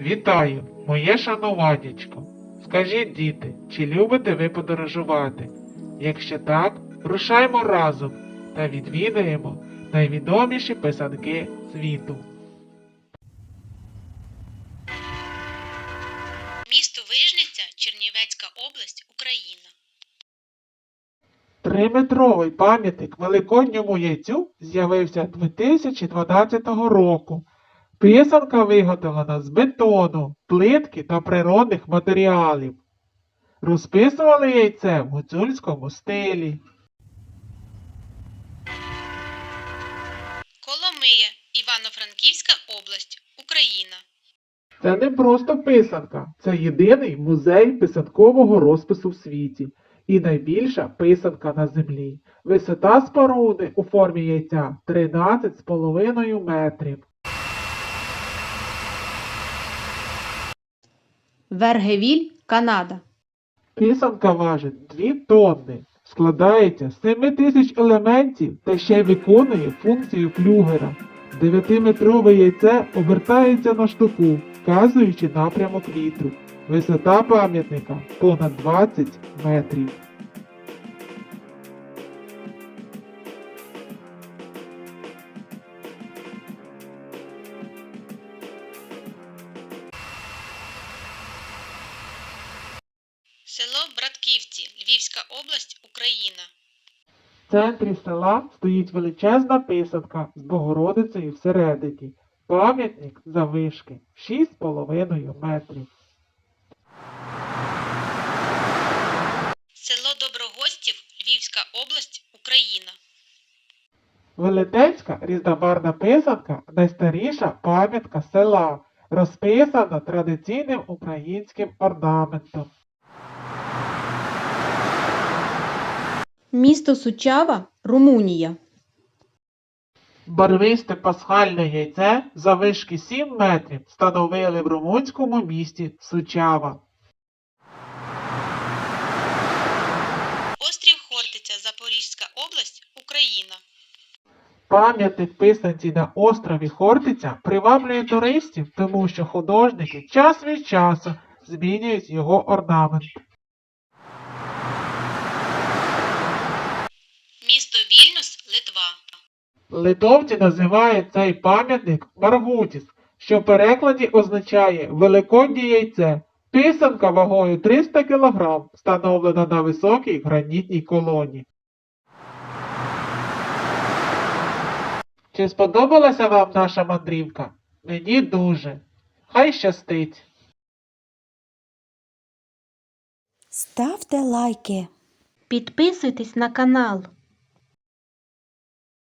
Вітаю, моє шануваннячко. Скажіть, діти, чи любите ви подорожувати? Якщо так, рушаймо разом та відвідаємо найвідоміші писанки світу. Місто Вижниця, Чернівецька область, Україна. Триметровий пам'ятник Великодньому яйцю з'явився 2012 року. Писанка виготовлена з бетону, плитки та природних матеріалів. Розписували яйце в гуцульському стилі. Коломия, Івано-Франківська область, Україна. Це не просто писанка, це єдиний музей писанкового розпису в світі і найбільша писанка на землі. Висота споруди у формі яйця 13,5 метрів. Вергевіль, Канада. Писанка важить 2 тонни, складається з 7 тисяч елементів та ще виконує функцію флюгера. 9-метрове яйце обертається на штуку, вказуючи напрямок вітру. Висота пам'ятника понад 20 метрів. Село Братківці, Львівська область, Україна. В центрі села стоїть величезна писанка з Богородицею всередині. Пам'ятник завишки 6,5 метрів. Село Доброгостів, Львівська область, Україна. Велетенська різнобарна писанка найстаріша пам'ятка села, розписана традиційним українським орнаментом. Місто Сучава, Румунія. Барвисте пасхальне яйце завишки 7 метрів встановили в румунському місті Сучава. Острів Хортиця, Запорізька область, Україна. Пам'ятник писанці на острові Хортиця приваблює туристів, тому що художники час від часу змінюють його орнамент. Литовці називають цей пам'ятник Маргутіс, що в перекладі означає великоднє яйце. Писанка вагою 300 кг, встановлена на високій гранітній колоні. Чи сподобалася вам наша мандрівка? Мені дуже. Хай щастить! Ставте лайки. Підписуйтесь на канал.